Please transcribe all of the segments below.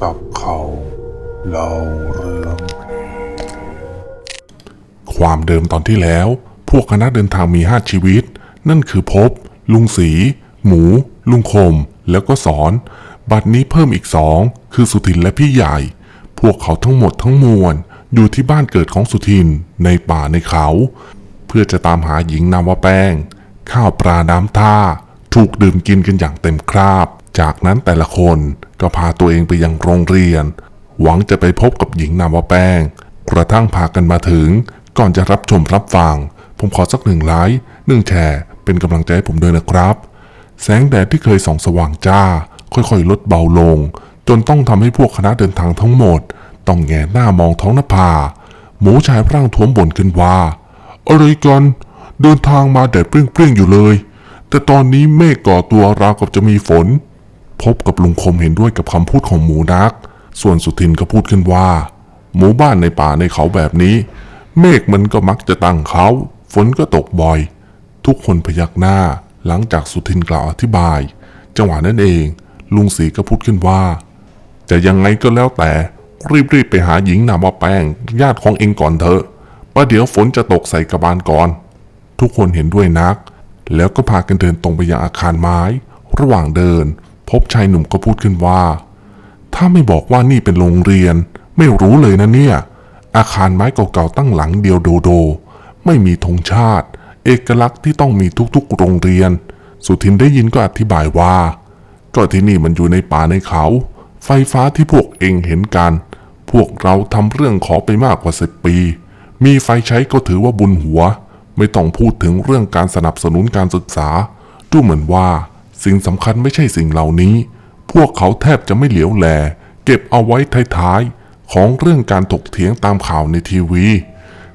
จับเขาเล่าเรื่อง ความเดิมตอนที่แล้ว พวกคณะเดินทางมีห้าชีวิต นั่นคือพบ ลุงสี หมู ลุงคม แล้วก็สอน บัดนี้เพิ่มอีกสอง คือสุทินและพี่ใหญ่ พวกเขาทั้งหมดทั้งมวล อยู่ที่บ้านเกิดของสุทินในป่าในเขา เพื่อจะตามหาหญิงนามว่าแป้ง ข้าวปลาน้ำท่า ถูกดื่มกินกันอย่างเต็มคราบ จากนั้นแต่ละคน ก็พาตัวเองไปยังโรงเรียน หวังจะไปพบกับหญิงนามว่าแป้ง กระทั่งพากันมาถึง ก่อนจะรับชมรับฟัง ผมขอสักหนึ่งไลค์หนึ่งแชร์เป็นกำลังใจให้ผมด้วยนะครับ แสงแดดที่เคยส่องสว่างจ้า ค่อยๆ ลดเบาลง จนต้องทำให้พวกคณะเดินทางทั้งหมด ต้องแงหน้ามองท้องนภาหมูชายพร่างท้วมบ่นขึ้นว่าอะไรกันเดินทางมาแดดเปรี้ยงๆอยู่เลย แต่ตอนนี้เมฆก่อตัวราวกับจะมีฝน พบกับลุงคมเห็นด้วยกับคำพูดของหมูนัก ส่วนสุทินก็พูดขึ้นว่า หมู่บ้านในป่าในเขาแบบนี้ เมฆมันก็มักจะตั้งเขา ฝนก็ตกบ่อย ทุกคนพยักหน้า หลังจากสุทินกล่าวอธิบาย จังหวะนั้นเอง ลุงศรีก็พูดขึ้นว่า จะยังไงก็แล้วแต่ รีบๆไปหาหญิงนามว่าแป้ง ญาติของเองก่อนเถอะประเดี๋ยวฝนจะตกใส่กระบาลก่อน ทุกคนเห็นด้วยนัก แล้วก็พากันเดินตรงไปยังอาคารไม้ ระหว่างเดิน พบชายหนุ่มก็พูดขึ้นว่า ถ้าไม่บอกว่านี่เป็นโรงเรียน ไม่รู้เลยนะเนี่ย อาคารไม้เก่าๆตั้งหลังเดียวโดโด ไม่มีธงชาติ เอกลักษณ์ที่ต้องมีทุกๆโรงเรียน สุทินได้ยินก็อธิบายว่า ก็ที่นี่มันอยู่ในป่าในเขา ไฟฟ้าที่พวกเองเห็นกัน พวกเราทำเรื่องขอไปมากกว่าสิบปี มีไฟใช้ก็ถือว่าบุญหัว ไม่ต้องพูดถึงเรื่องการสนับสนุนการศึกษาดูเหมือนว่า สิ่งสำคัญไม่ใช่สิ่งเหล่านี้ พวกเขาแทบจะไม่เหลียวแล เก็บเอาไว้ท้ายๆ ของเรื่องการถกเถียงตามข่าวในทีวี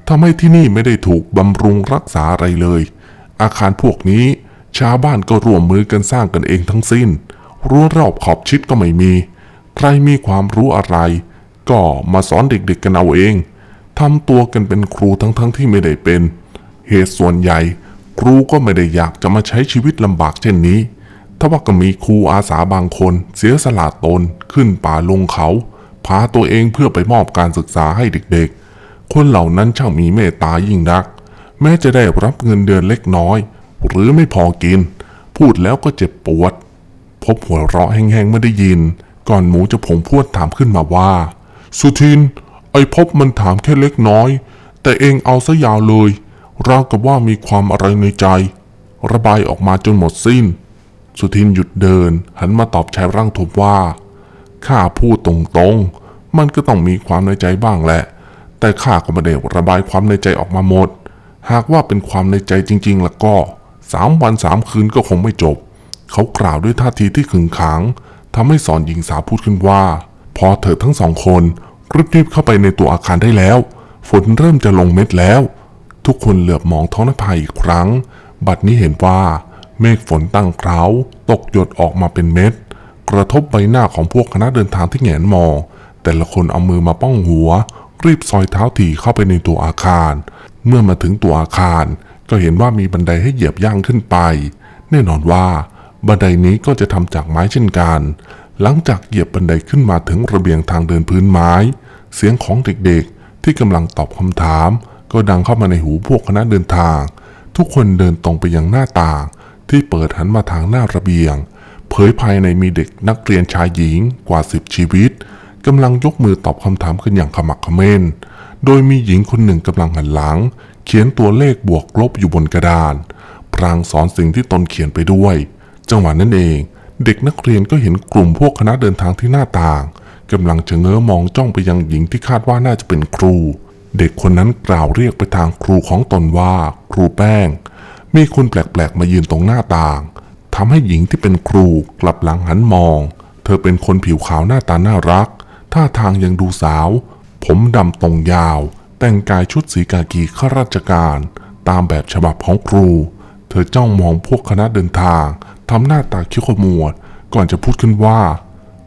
ทำให้ที่นี่ไม่ได้ถูกบำรุงรักษาอะไรเลย อาคารพวกนี้ชาวบ้านก็ร่วมมือกันสร้างกันเองทั้งสิ้น รั้วรอบขอบชิดก็ไม่มี ใครมีความรู้อะไร ก็มาสอนเด็กๆกันเอาเองทำตัวกันเป็นครูทั้งๆที่ไม่ได้เป็น เหตุส่วนใหญ่ ครูก็ไม่ได้อยากจะมาใช้ชีวิตลำบากเช่นนี้ ทว่าก็มีครูอาสาบางคน เสียสละตนขึ้นป่าลงเขา พาตัวเองเพื่อไปมอบการศึกษาให้เด็กๆ คนเหล่านั้นช่างมีเมตตายิ่งนัก แม้จะได้รับเงินเดือนเล็กน้อย หรือไม่พอกิน พูดแล้วก็เจ็บปวด พบหัวเราะแห้งๆเมื่อได้ยิน ก่อนหมูจะผงพวดถามขึ้นมาว่า สุทิน ไอพบมันถามแค่เล็กน้อย แต่เองเอาซะยาวเลยราวกับว่ามีความอะไรในใจ ระบายออกมาจนหมดสิ้น สุทินหยุดเดิน หันมาตอบชายร่างทบว่า ข้าพูดตรงๆ มันก็ต้องมีความในใจบ้างแหละ แต่ข้าก็ไม่ได้ระบายความในใจออกมาหมด หากว่าเป็นความในใจจริง ๆ แล้วก็สามวันสามคืนก็คงไม่จบ เขากล่าวด้วยท่าทีที่ขึงขังทำให้สอนหญิงสาวพูดขึ้นว่า พอเถิดทั้งสองคนรีบๆเข้าไปในตัวอาคารได้แล้ว ฝนเริ่มจะลงเม็ดแล้ว ทุกคนเหลือบมองท้องนภาอีกครั้ง บัดนี้เห็นว่า เมฆฝนตั้งเคราว ตกหยดออกมาเป็นเม็ด กระทบใบหน้าของพวกคณะเดินทางที่แงนมอง แต่ละคนเอามือมาป้องหัว รีบซอยเท้าถี่เข้าไปในตัวอาคาร เมื่อมาถึงตัวอาคาร ก็เห็นว่ามีบันไดให้เหยียบย่างขึ้นไป แน่นอนว่า บันไดนี้ก็จะทำจากไม้เช่นกัน หลังจากเหยียบบันไดขึ้นมาถึงระเบียงทางเดินพื้นไม้ เสียงของเด็กๆ ที่กำลังตอบคำถาม ก็ดังเข้ามาในหูพวกคณะเดินทาง ทุกคนเดินตรงไปยังหน้าต่าง ที่เปิดหันมาทางหน้าระเบียง เผยภายในมีเด็กนักเรียนชายหญิงกว่าสิบชีวิตกำลังยกมือตอบคำถามกันอย่างขมักเขม้น โดยมีหญิงคนหนึ่งกำลังหันหลัง เขียนตัวเลขบวกลบอยู่บนกระดาน พรางสอนสิ่งที่ตนเขียนไปด้วย จังหวะนั้นเอง เด็กนักเรียนก็เห็นกลุ่มพวกคณะเดินทางที่หน้าต่างกำลังชะเง้อมองจ้องไปยังหญิงที่คาดว่าน่าจะเป็นครู เด็กคนนั้นกล่าวเรียกไปทางครูของตนว่า ครูแป้ง มีคนแปลกๆ มายืนตรงหน้าต่างทำให้หญิงที่เป็นครูกลับหลังหันมอง เธอเป็นคนผิวขาวหน้าตาน่ารัก ท่าทางยังดูสาว ผมดำตรงยาว แต่งกายชุดสีกากีข้าราชการ ตามแบบฉบับของครู เธอจ้องมองพวกคณะเดินทางทำหน้าตาคิ้วขมวด ก่อนจะพูดขึ้นว่า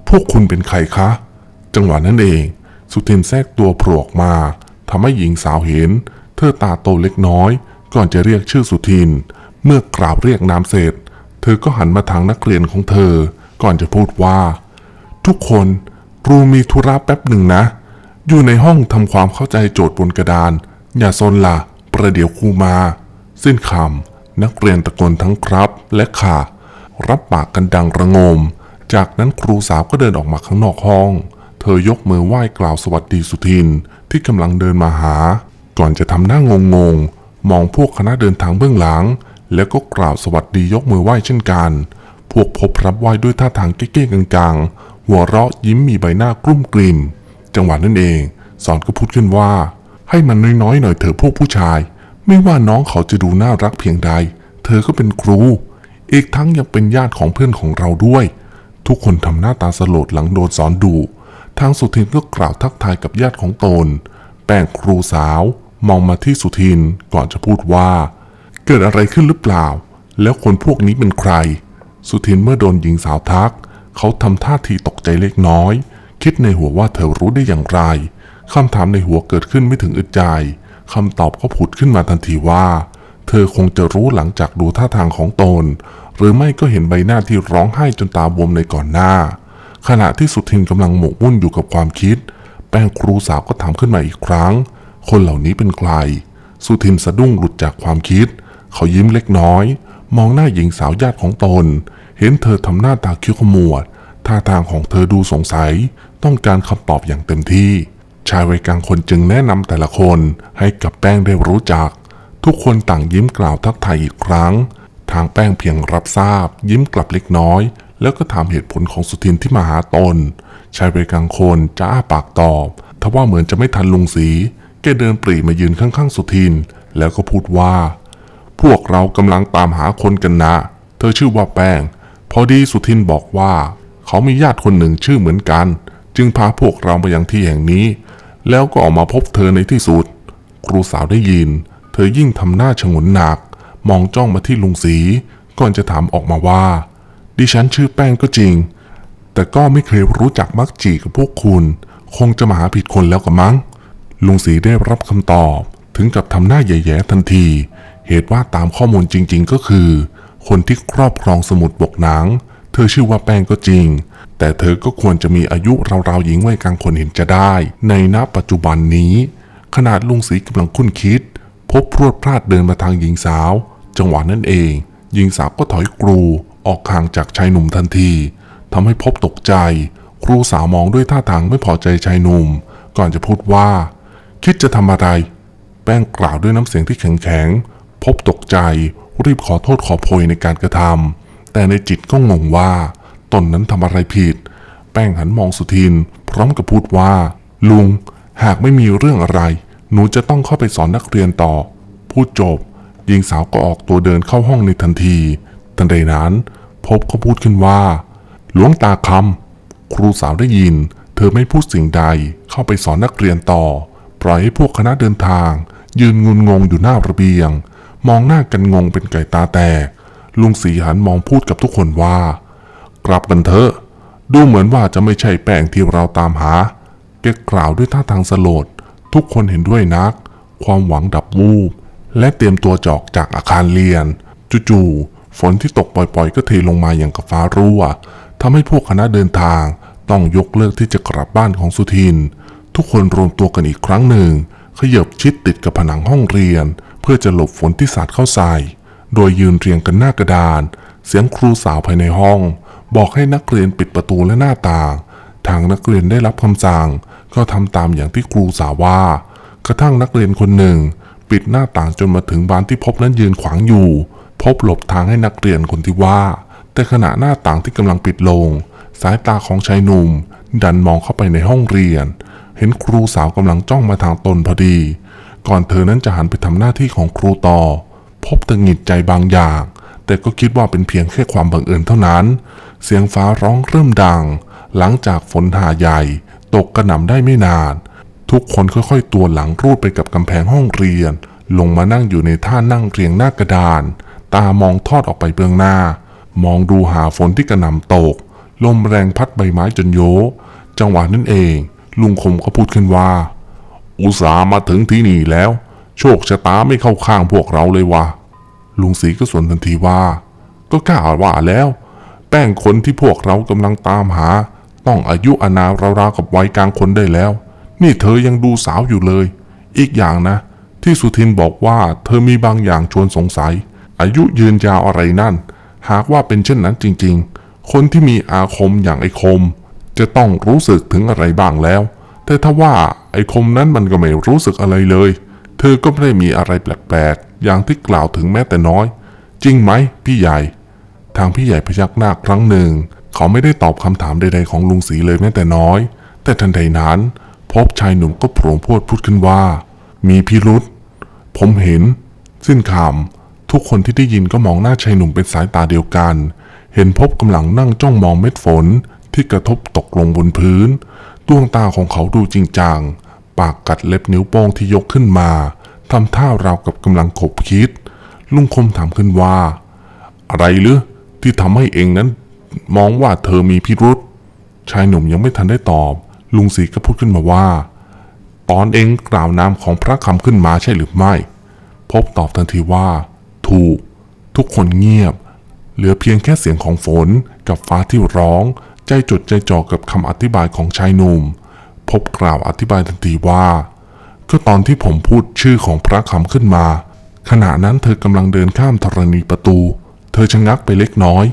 พวกคุณเป็นใครคะ จังหวะนั้นเอง สุทินแทรกตัวโผล่ออกมาทำให้หญิงสาวเห็น เธอตาโตเล็กน้อย ก่อนจะเรียกชื่อสุทิน เมื่อกราบเรียกนามเสร็จ เธอก็หันมาทางนักเรียนของเธอ ก่อนจะพูดว่า ทุกคนครูมีธุระแป๊บหนึ่งนะ อยู่ในห้องทำความเข้าใจโจทย์บนกระดาน อย่าซนละประเดี๋ยวครูมา สิ้นคำนักเรียนตะโกนทั้งครับและค่ะ รับปากกันดังระงม จากนั้นครูสาวก็เดินออกมาข้างนอกห้อง เธอยกมือไหว้กล่าวสวัสดีสุทินที่กำลังเดินมาหา ก่อนจะทำหน้างงง มองพวกคณะเดินทางเบื้องหลัง แล้วก็กล่าวสวัสดียกมือไหว้เช่นกัน พวกพบรับไหว้ด้วยท่าทางเก้ๆกังๆ หัวเราะยิ้มมีใบหน้ากลุ้มกลิ่ม จังหวะนั้นเอง สอนก็พูดขึ้นว่า ให้มันน้อยๆหน่อยเถอะพวกผู้ชาย ไม่ว่าน้องเขาจะดูน่ารักเพียงใด เธอก็เป็นครู อีกทั้งยังเป็นญาติของเพื่อนของเราด้วย ทุกคนทำหน้าตาสลดหลังโดนสอนดุทางสุทินก็กล่าวทักทายกับญาติของตน แป้งครูสาว มองมาที่สุทินก่อนจะพูดว่า เกิดอะไรขึ้นหรือเปล่า แล้วคนพวกนี้เป็นใคร สุทินเมื่อโดนหญิงสาวทัก เขาทำท่าทีตกใจเล็กน้อย คิดในหัวว่าเธอรู้ได้อย่างไรคำถามในหัวเกิดขึ้นไม่ถึงอึดใจคำตอบก็ผุดขึ้นมาทันทีว่า เธอคงจะรู้หลังจากดูท่าทางของตน หรือไม่ก็เห็นใบหน้าที่ร้องไห้จนตาบวมในก่อนหน้า ขณะที่สุทินกำลังหมกมุ่นอยู่กับความคิด แป้งครูสาวก็ถามขึ้นมาอีกครั้ง คนเหล่านี้เป็นใคร สุทินสะดุ้งหลุดจากความคิด เขายิ้มเล็กน้อย มองหน้าหญิงสาวญาติของตน เห็นเธอทำหน้าตาคิ้วขมวด ท่าทางของเธอดูสงสัย ต้องการคำตอบอย่างเต็มที่ ชายวัยกลางคนจึงแนะนำแต่ละคนให้กับแป้งได้รู้จัก ทุกคนต่างยิ้มกล่าวทักทายอีกครั้ง ทางแป้งเพียงรับทราบ ยิ้มกลับเล็กน้อย แล้วก็ถามเหตุผลของสุทินที่มาหาตน ชายวัยกลางคนจะอ้าปากตอบทว่าเหมือนจะไม่ทันลุงสี แกเดินปรีมายืนข้างๆสุทิน แล้วก็พูดว่า พวกเรากำลังตามหาคนกันนะ เธอชื่อว่าแป้ง พอดีสุทินบอกว่า เขามีญาติคนหนึ่งชื่อเหมือนกัน จึงพาพวกเรามายังที่แห่งนี้ แล้วก็ออกมาพบเธอในที่สุด ครูสาวได้ยิน เธอยิ่งทำหน้าฉงนหนัก มองจ้องมาที่ลุงสีก่อนจะถามออกมาว่า ดิฉันชื่อแป้งก็จริง แต่ก็ไม่เคยรู้จักมักจีกับพวกคุณ คงจะมาหาผิดคนแล้วกับมั้ง ลุงศรีได้รับคำตอบ ถึงกับทำหน้าแย่ๆทันที เหตุว่าตามข้อมูลจริง ๆ ก็คือ คนที่ครอบครองสมุดบกหนัง เธอชื่อว่าแป้งก็จริง แต่เธอก็ควรจะมีอายุราวๆหญิงวัยกลางคนเห็นจะได้ ในณปัจจุบันนี้ ขนาดลุงศรีกำลังคุ้นคิด พบพรวดพลาดเดินมาทางหญิงสาว จังหวะนั้นเอง หญิงสาวก็ถอยกรูออกห่างจากชายหนุ่มทันทีทำให้พบตกใจ ครูสาวมองด้วยท่าทางไม่พอใจชายหนุ่ม ก่อนจะพูดว่า คิดจะทำอะไร แป้งกล่าวด้วยน้ำเสียงที่แข็งๆพบตกใจ รีบขอโทษขอโพยในการกระทำแต่ในจิตก็งงว่า ตนนั้นทำอะไรผิด แป้งหันมองสุทิน พร้อมกับพูดว่า ลุง หากไม่มีเรื่องอะไร หนูจะต้องเข้าไปสอนนักเรียนต่อ พูดจบหญิงสาวก็ออกตัวเดินเข้าห้องในทันที ทันใดนั้น พบก็พูดขึ้นว่า หลวงตาคำครูสาวได้ยิน เธอไม่พูดสิ่งใดเข้าไปสอนนักเรียนต่อ ปล่อยให้พวกคณะเดินทาง ยืนงุนงงอยู่หน้าระเบียง มองหน้ากันงงเป็นไก่ตาแตกลุงสีหันมองพูดกับทุกคนว่า กลับกันเถอะ ดูเหมือนว่าจะไม่ใช่แป้งที่เราตามหาแกกล่าวด้วยท่าทางสลด ทุกคนเห็นด้วยนัก ความหวังดับวูบ และเตรียมตัวจอกจากอาคารเรียน จู่ๆฝนที่ตกปล่อยๆ ก็เทลงมาอย่างกับฟ้ารั่วทำให้พวกคณะเดินทางต้องยกเลิกที่จะกลับบ้านของสุทิน ทุกคนรวมตัวกันอีกครั้งหนึ่ง ขยบชิดติดกับผนังห้องเรียน เพื่อจะหลบฝนที่สาดเข้าใส่ โดยยืนเรียงกันหน้ากระดาน เสียงครูสาวภายในห้อง บอกให้นักเรียนปิดประตูและหน้าต่าง ทางนักเรียนได้รับคำสั่ง ก็ทำตามอย่างที่ครูสาวว่า กระทั่งนักเรียนคนหนึ่ง ปิดหน้าต่างจนมาถึงบานที่พบนั้นยืนขวางอยู่ พบหลบทางให้นักเรียนคนที่ว่า แต่ขณะหน้าต่างที่กำลังปิดลง สายตาของชายหนุ่ม ดันมองเข้าไปในห้องเรียน เห็นครูสาวกำลังจ้องมาทางตนพอดี ก่อนเธอนั้นจะหันไปทำหน้าที่ของครูต่อ พบตะหงิดใจบางอย่าง แต่ก็คิดว่าเป็นเพียงแค่ความบังเอิญเท่านั้น เสียงฟ้าร้องเริ่มดัง หลังจากฝนหาใหญ่ ตกกระหน่ำได้ไม่นาน ทุกคนค่อยๆ ตัวหลังรูดไปกับกำแพงห้องเรียน ลงมานั่งอยู่ในท่านั่งเรียงหน้ากระดาน ตามองทอดออกไปเบื้องหน้า มองดูหาฝนที่กระหน่ำตก ลมแรงพัดใบไม้จนโยจังหวะนั้นเอง ลุงคมก็พูดขึ้นว่า อุตส่าห์มาถึงที่นี่แล้ว โชคชะตาไม่เข้าข้างพวกเราเลยว่ะลุงศรีก็สวนทันทีว่า ก็กล้าว่าแล้ว แป้งคนที่พวกเรากำลังตามหา ต้องอายุอานามราวๆกับวัยกลางคนได้แล้ว นี่เธอยังดูสาวอยู่เลย อีกอย่างนะ ที่สุทินบอกว่าเธอมีบางอย่างชวนสงสัย อายุยืนยาวอะไรนั่น หากว่าเป็นเช่นนั้นจริง ๆ คนที่มีอาคมอย่างไอคม จะต้องรู้สึกถึงอะไรบ้างแล้ว แต่ถ้าว่าไอ้คมนั้นมันก็ไม่รู้สึกอะไรเลย เธอก็ไม่ได้มีอะไรแปลกๆ อย่างที่กล่าวถึงแม้แต่น้อย จริงไหมพี่ใหญ่ ทางพี่ใหญ่พยักหน้าครั้งหนึ่ง เขาไม่ได้ตอบคำถามใดๆของลุงศรีเลยแม้แต่น้อย แต่ทันใดนั้น พบชายหนุ่มก็โผล่พรวดพูดขึ้นว่า มีพิรุษผมเห็น สิ้นคำทุกคนที่ได้ยินก็มองหน้าชายหนุ่มเป็นสายตาเดียวกัน เห็นพบกำลังนั่งจ้องมองเม็ดฝน ที่กระทบตกลงบนพื้น ดวงตาของเขาดูจริงจัง ปากกัดเล็บนิ้วโป้งที่ยกขึ้นมาทำท่าราวกับกำลังขบคิด ลุงคมถามขึ้นว่า อะไรหรือที่ทำให้เองนั้น มองว่าเธอมีพิรุษชายหนุ่มยังไม่ทันได้ตอบ ลุงศรีก็พูดขึ้นมาว่า ตอนเองกล่าวนามของพระคำขึ้นมาใช่หรือไม่ พบตอบทันทีว่า ถูก ทุกคนเงียบ เหลือเพียงแค่เสียงของฝนกับฟ้าที่ร้อง ใจจดใจจ่อกับคำอธิบายของชายหนุ่ม พบกล่าวอธิบายทันทีว่า ก็ตอนที่ผมพูดชื่อของพระคำขึ้นมา ขณะนั้นเธอกำลังเดินข้ามธรณีประตู เธอชะงักไปเล็กน้อย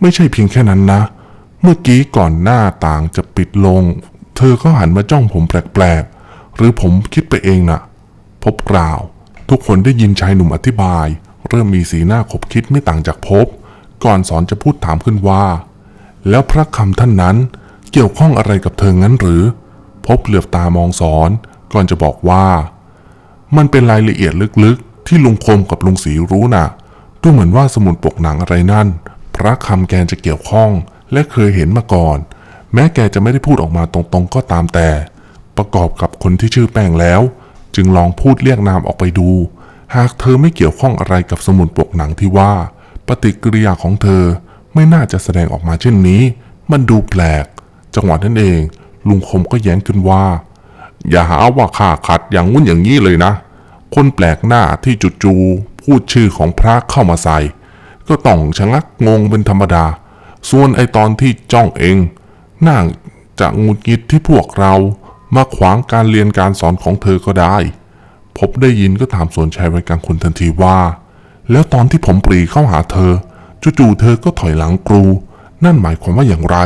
ไม่ใช่เพียงแค่นั้นนะ เมื่อกี้ก่อนหน้าต่างจะปิดลง เธอก็หันมาจ้องผมแปลกๆ หรือผมคิดไปเองน่ะ พบกล่าว ทุกคนได้ยินชายหนุ่มอธิบาย เริ่มมีสีหน้าขบคิดไม่ต่างจากพบ ก่อนสอนจะพูดถามขึ้นว่า แล้วพระคำท่านนั้นเกี่ยวข้องอะไรกับเธองั้นหรือ พบเหลือบตามองสอนก่อนจะบอกว่า มันเป็นรายละเอียดลึกๆ ที่ลุงคมกับลุงศรีรู้น่ะ ดูเหมือนว่าสมุดปกหนังอะไรนั่น พระคำแกจะเกี่ยวข้องและเคยเห็นมาก่อน แม้แกจะไม่ได้พูดออกมาตรงๆก็ตามแต่ ประกอบกับคนที่ชื่อแป้งแล้ว จึงลองพูดเรียกนามออกไปดู หากเธอไม่เกี่ยวข้องอะไรกับสมุดปกหนังที่ว่า ปฏิกิริยาของเธอ ไม่น่าจะแสดงออกมาเช่นนี้ มันดูแปลก จังหวะนั้นเอง ลุงคมก็แย้งขึ้นว่า อย่าหาว่าข้าขัดอย่างงุ้นอย่างนี้เลยนะ คนแปลกหน้าที่จุจูๆพูดชื่อของพระเข้ามาใส่ ก็ต้องชะงักงงเป็นธรรมดา ส่วนไอตอนที่จ้องเองน่าจะงุดงิดที่พวกเรามาขวางการเรียนการสอนของเธอก็ได้ พบได้ยินก็ถามสวนชัยไว้กลางคนทันทีว่า แล้วตอนที่ผมปรีเข้าหาเธอ จู่ๆเธอก็ถอยหลังกรู นั่นหมายความว่าอย่างไร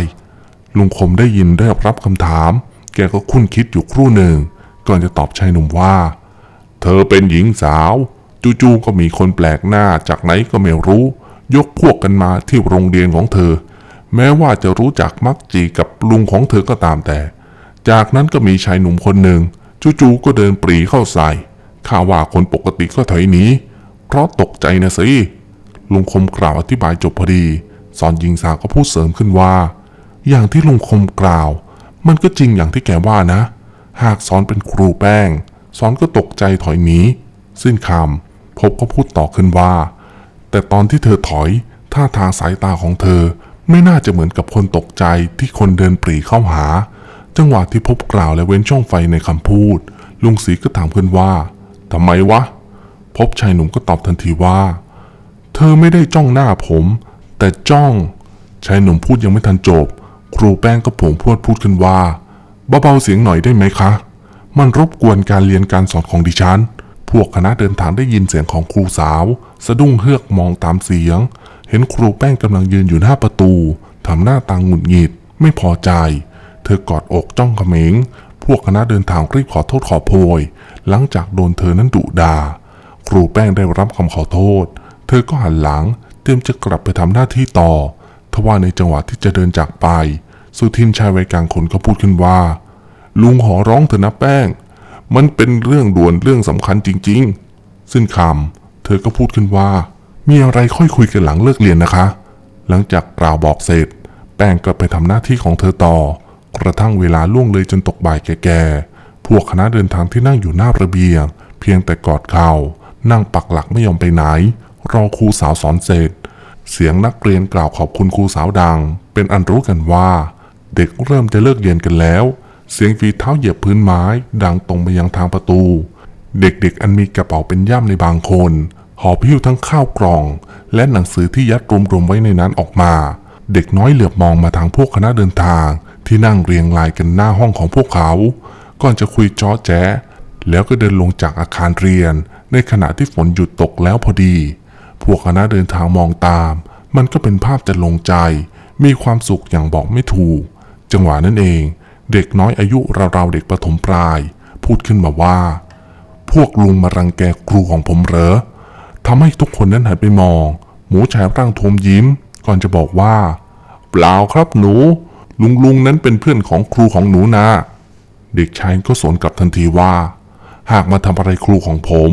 ลุงคมได้ยินได้รับคำถาม แกก็คุ้นคิดอยู่ครู่หนึ่ง ก่อนจะตอบชายหนุ่มว่า เธอเป็นหญิงสาว จู่ๆก็มีคนแปลกหน้าจากไหนก็ไม่รู้ ยกพวกกันมาที่โรงเรียนของเธอ แม้ว่าจะรู้จักมักจีกับลุงของเธอก็ตามแต่ จากนั้นก็มีชายหนุ่มคนหนึ่งจู่ๆก็เดินปรีเข้าใส่ข้าว่าคนปกติก็ถอยหนีเพราะตกใจนะสิ ลุงคมกล่าวอธิบายจบพอดีสอนหญิงสาวก็พูดเสริมขึ้นว่า อย่างที่ลุงคมกล่าว มันก็จริงอย่างที่แกว่านะ หากสอนเป็นครูแป้ง สอนก็ตกใจถอยหนีสิ้นคำพบก็พูดต่อขึ้นว่า แต่ตอนที่เธอถอยท่าทางสายตาของเธอไม่น่าจะเหมือนกับคนตกใจที่คนเดินปรีเข้าหา จังหวะที่พบกล่าวและเว้นช่องไฟในคำพูด ลุงศรีก็ถามขึ้นว่าทำไมวะ พบชายหนุ่มก็ตอบทันทีว่า เธอไม่ได้จ้องหน้าผม แต่จ้อง ชายหนุ่มพูดยังไม่ทันจบ ครูแป้งก็ผงพวดพูดขึ้นว่า เบาๆเสียงหน่อยได้ไหมคะ มันรบกวนการเรียนการสอนของดิฉัน พวกคณะเดินทางได้ยินเสียงของครูสาว สะดุ้งเฮือกมองตามเสียง เห็นครูแป้งกำลังยืนอยู่หน้าประตูทำหน้าตางหงุดหงิด ไม่พอใจ เธอกอดอกจ้องเขม็งพวกคณะเดินทางรีบขอโทษขอโพย หลังจากโดนเธอนั้นดุด่าครูแป้งได้รับคำขอโทษ เธอก็หันหลังเตรียมจะกลับไปทำหน้าที่ต่อ ทว่าในจังหวะที่จะเดินจากไป สุทินชายวัยกลางคนก็พูดขึ้นว่า ลุงขอร้องเถอนะแป้ง มันเป็นเรื่องด่วนเรื่องสำคัญจริง ๆ สิ้นคำเธอก็พูดขึ้นว่า มีอะไรค่อยคุยกันหลังเลิกเรียนนะคะ หลังจากกล่าวบอกเสร็จ แป้งก็ไปทำหน้าที่ของเธอต่อ กระทั่งเวลาล่วงเลยจนตกบ่ายแก่ๆพวกคณะเดินทางที่นั่งอยู่หน้าระเบียง เพียงแต่กอดเข่านั่งปักหลักไม่ยอมไปไหน รอครูสาวสอนเสร็จ เสียงนักเรียนกล่าวขอบคุณครูสาวดัง เป็นอันรู้กันว่า เด็กเริ่มจะเลิกเรียนกันแล้ว เสียงฝีเท้าเหยียบพื้นไม้ ดังตรงไปยังทางประตู เด็กๆอันมีกระเป๋าเป็นย่ำในบางคนหอบหิ้วทั้งข้าวกล่อง และหนังสือที่ยัดรวมๆไว้ในนั้นออกมา เด็กน้อยเหลือบมองมาทางพวกคณะเดินทาง ที่นั่งเรียงรายกันหน้าห้องของพวกเขา ก่อนจะคุยจ้อแจ๊แล้วก็เดินลงจากอาคารเรียน ในขณะที่ฝนหยุดตกแล้วพอดี พวกคณะเดินทางมองตาม มันก็เป็นภาพจะลงใจ มีความสุขอย่างบอกไม่ถูก จังหวะนั้นเอง เด็กน้อยอายุราวๆเด็กประถมปลาย พูดขึ้นมาว่า พวกลุงมารังแกครูของผมเหรอทำให้ทุกคนนั้นหันไปมอง หมูชายร่างทวมยิ้ม ก่อนจะบอกว่า เปล่าครับหนู ลุงลุงนั้นเป็นเพื่อนของครูของหนูนะเด็กชายก็สวนกลับทันทีว่า หากมาทำอะไรครูของผม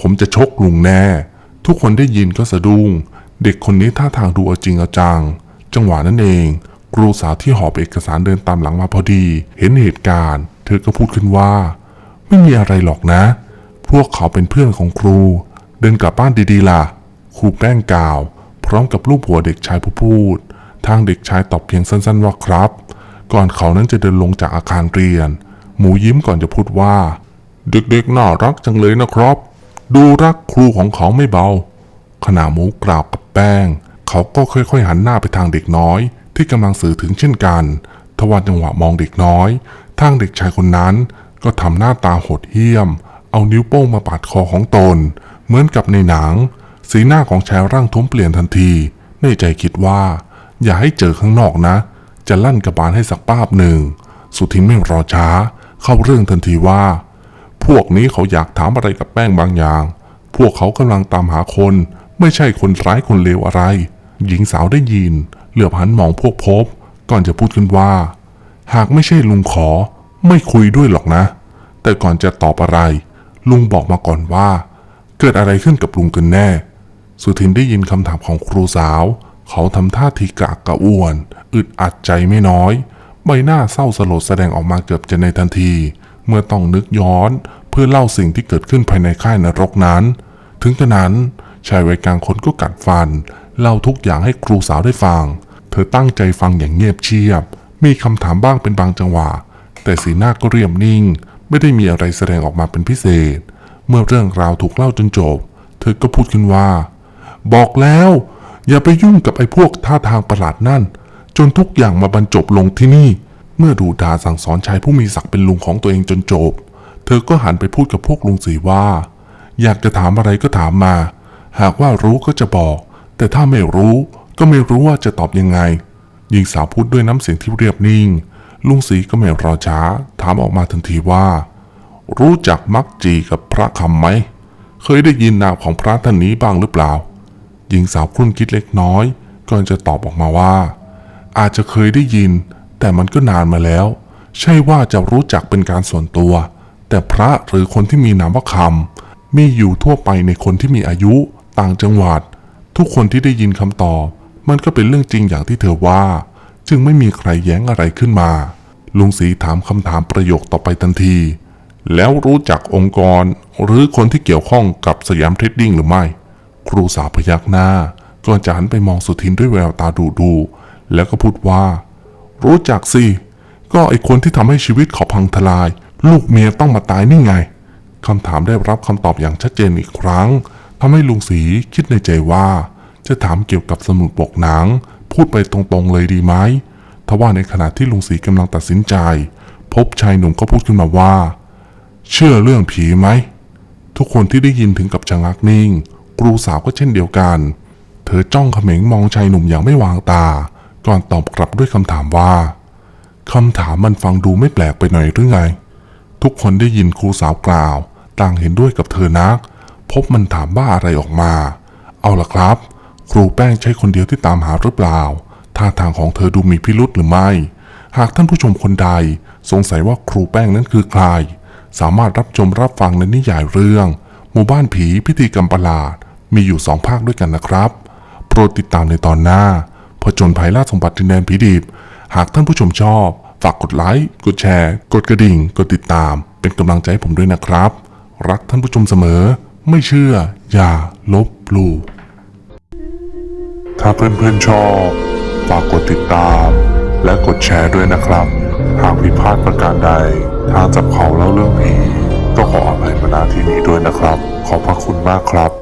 ผมจะชกลุงแน่ ทุกคนได้ยินก็สะดุ้ง เด็กคนนี้ท่าทางดูเอาจริงเอาจัง จังหวะนั้นเอง ครูสาวที่หอบเอกสารเดินตามหลังมาพอดี เห็นเหตุการณ์ เธอก็พูดขึ้นว่า ไม่มีอะไรหรอกนะ พวกเขาเป็นเพื่อนของครู เดินกลับบ้านดีๆล่ะ ครูแป้งกล่าว พร้อมกับรูปหัวเด็กชายผู้พูด ทางเด็กชายตอบเพียงสั้นๆว่าครับ ก่อนเขานั้นจะเดินลงจากอาคารเรียน หมูยิ้มก่อนจะพูดว่า เด็กๆน่ารักจังเลยนะครับ ดูรักครูของเขาไม่เบา ขณะหมูกล่าวกับแป้ง เขาก็ค่อยๆหันหน้าไปทางเด็กน้อย ที่กำลังสื่อถึงเช่นกัน ทว่าจังหวะมองเด็กน้อย ทางเด็กชายคนนั้นก็ทำหน้าตาโหดเหี้ยม เอานิ้วโป้งมาปาดคอของตน เหมือนกับในหนัง สีหน้าของชายร่างทุ้มเปลี่ยนทันที ในใจคิดว่า อย่าให้เจอข้างนอกนะ จะลั่นกระบาลให้สักป้าบหนึ่ง สุทินไม่รอช้า เข้าเรื่องทันทีว่า วกนี้เขาอยากถามอะไรกับแป้งบางอย่าง พวกเขากำลังตามหาคน ไม่ใช่คนร้ายคนเลวอะไร หญิงสาวได้ยิน เหลือบหันมองพวกพบ ก่อนจะพูดขึ้นว่า หากไม่ใช่ลุงขอ ไม่คุยด้วยหรอกนะ แต่ก่อนจะตอบอะไร ลุงบอกมาก่อนว่า เกิดอะไรขึ้นกับลุงกันแน่ สุทินได้ยินคำถามของครูสาว เขาทำท่าทีกะกระอ่วน อึดอัดใจไม่น้อย ใบหน้าเศร้าสลดแสดงออกมาเกือบจะในทันทีเมื่อต้องนึกย้อน เพื่อเล่าสิ่งที่เกิดขึ้นภายในค่ายนรกนั้น ถึงกระนั้นชายวัยกลางคนก็กัดฟัน เล่าทุกอย่างให้ครูสาวได้ฟัง เธอตั้งใจฟังอย่างเงียบเชียบ มีคำถามบ้างเป็นบางจังหวะ แต่สีหน้าก็เรียบนิ่ง ไม่ได้มีอะไรแสดงออกมาเป็นพิเศษ เมื่อเรื่องราวถูกเล่าจนจบ เธอก็พูดขึ้นว่า บอกแล้ว อย่าไปยุ่งกับไอ้พวกท่าทางประหลาดนั่น จนทุกอย่างมาบรรจบลงที่นี่ เมื่อดูดาสั่งสอนชายผู้มีศักดิ์เป็นลุงของตัวเองจนจบ ธอก็หันไปพูดกับพวกลุงสีว่า อยากจะถามอะไรก็ถามมา หากว่ารู้ก็จะบอก แต่ถ้าไม่รู้ก็ไม่รู้ว่าจะตอบยังไงหญิงสาวพูดด้วยน้ำเสียงที่เรียบนิ่ง ลุงสีก็ไม่รอช้า ถามออกมาทันทีว่า รู้จักมักจีกับพระคำไหม เคยได้ยินนามของพระท่านนี้บ้างหรือเปล่า หญิงสาวครุ่นคิดเล็กน้อยก่อนจะตอบออกมาว่า อาจจะเคยได้ยิน แต่มันก็นานมาแล้ว ใช่ว่าจะรู้จักเป็นการส่วนตัว แต่พระหรือคนที่มีนามว่าคำมีอยู่ทั่วไปในคนที่มีอายุ ต่างจังหวัด ทุกคนที่ได้ยินคำตอบ มันก็เป็นเรื่องจริงอย่างที่เธอว่า จึงไม่มีใครแย้งอะไรขึ้นมา ลุงศรีถามคำถามประโยคต่อไปทันที แล้วรู้จักองค์กร หรือคนที่เกี่ยวข้องกับสยามเทรดดิ้งหรือไม่ ครูสาวพยักหน้าก่อนจะหันไปมองสุทินด้วยแววตาดุดู แล้วก็พูดว่า รู้จักสิก็ไอคนที่ทำให้ชีวิตเขาพังทลาย ลูกเมียต้องมาตายนี่ไงคำถามได้รับคำตอบอย่างชัดเจนอีกครั้งทำให้ลุงศรีคิดในใจว่า จะถามเกี่ยวกับสมุดปกหนัง พูดไปตรงๆเลยดีไหมทว่าในขณะที่ลุงศรีกำลังตัดสินใจ พบชายหนุ่มก็พูดขึ้นมาว่า เชื่อเรื่องผีไหม ทุกคนที่ได้ยินถึงกับชะงักนิ่ง ครูสาวก็เช่นเดียวกัน เธอจ้องเขม็งมองชายหนุ่มอย่างไม่วางตา ก่อนตอบกลับด้วยคำถามว่าคำถามมันฟังดูไม่แปลกไปหน่อยหรือไง ทุกคนได้ยินครูสาวกล่าว ต่างเห็นด้วยกับเธอนัก พบมันถามบ้าอะไรออกมา เอาล่ะครับ ครูแป้งใช่คนเดียวที่ตามหาหรือเปล่า ท่าทางของเธอดูมีพิรุษหรือไม่ หากท่านผู้ชมคนใด สงสัยว่าครูแป้งนั้นคือใคร สามารถรับชมรับฟังในนิยายเรื่อง หมู่บ้านผีพิธีกรรมประหลาด มีอยู่สองภาคด้วยกันนะครับ โปรดติดตามในตอนหน้าผจญภัยล่าสมบัติดินแดนผีดิบ หากท่านผู้ชมชอบ ฝากกดไลค์ กดแชร์ กดกระดิ่ง กดติดตาม เป็นกำลังใจให้ผมด้วยนะครับ รักท่านผู้ชมเสมอ ไม่เชื่อ อย่าลบหลู่ ถ้าเพื่อนๆชอบ ฝากกดติดตาม และกดแชร์ด้วยนะครับ หากผิดพลาดประการใด ทางจับเขาเล่าเรื่องผีก็ขออภัยมาณที่นี้ด้วยนะครับ ขอบพระคุณมากครับ